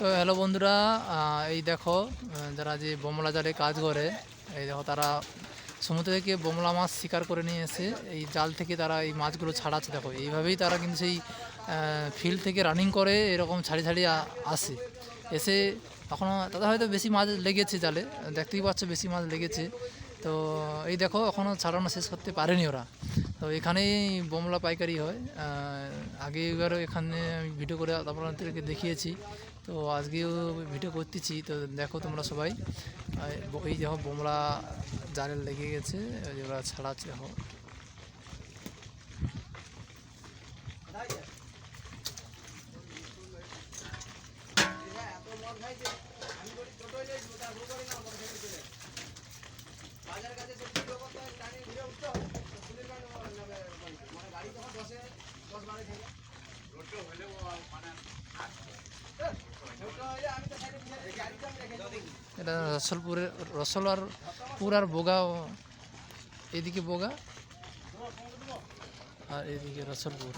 তো হ্যালো বন্ধুরা এই দেখো যারা যে বোমলা জালে কাজ করে, এই দেখো তারা সমুদ্র থেকে বোমলা মাছ শিকার করে নিয়ে এসে এই জাল থেকে তারা এই মাছগুলো ছাড়াচ্ছে। দেখো, এইভাবেই তারা কিন্তু সেই ফিল্ড থেকে রানিং করে, এরকম ছাড়ি ছাড়িয়ে আ- আসে। এসে এখনও তাদের হয়তো বেশি মাছ লেগেছে জালে, দেখতেই পাচ্ছ বেশি মাছ লেগেছে। তো এই দেখো এখনও ছাড়ানো শেষ করতে পারেনি ওরা। তো এখানেই বোমলা পাইকারি হয়। আগে এবারও এখানে আমি ভিডিও করে আপনাদেরকে দেখিয়েছি। তো আজকেও ভিডিও করতেছি, তো দেখো তোমরা সবাই। এই দেখো বোমরা জালে লেগে গেছে ওরা ছাড়াচ্ছে দেখো। এটা রসলপুরের রসল আর পুর আর বোগা এদিকে বোগা আর এদিকে রসলপুর।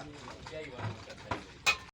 આની ઊંચાઈ વાળી કથા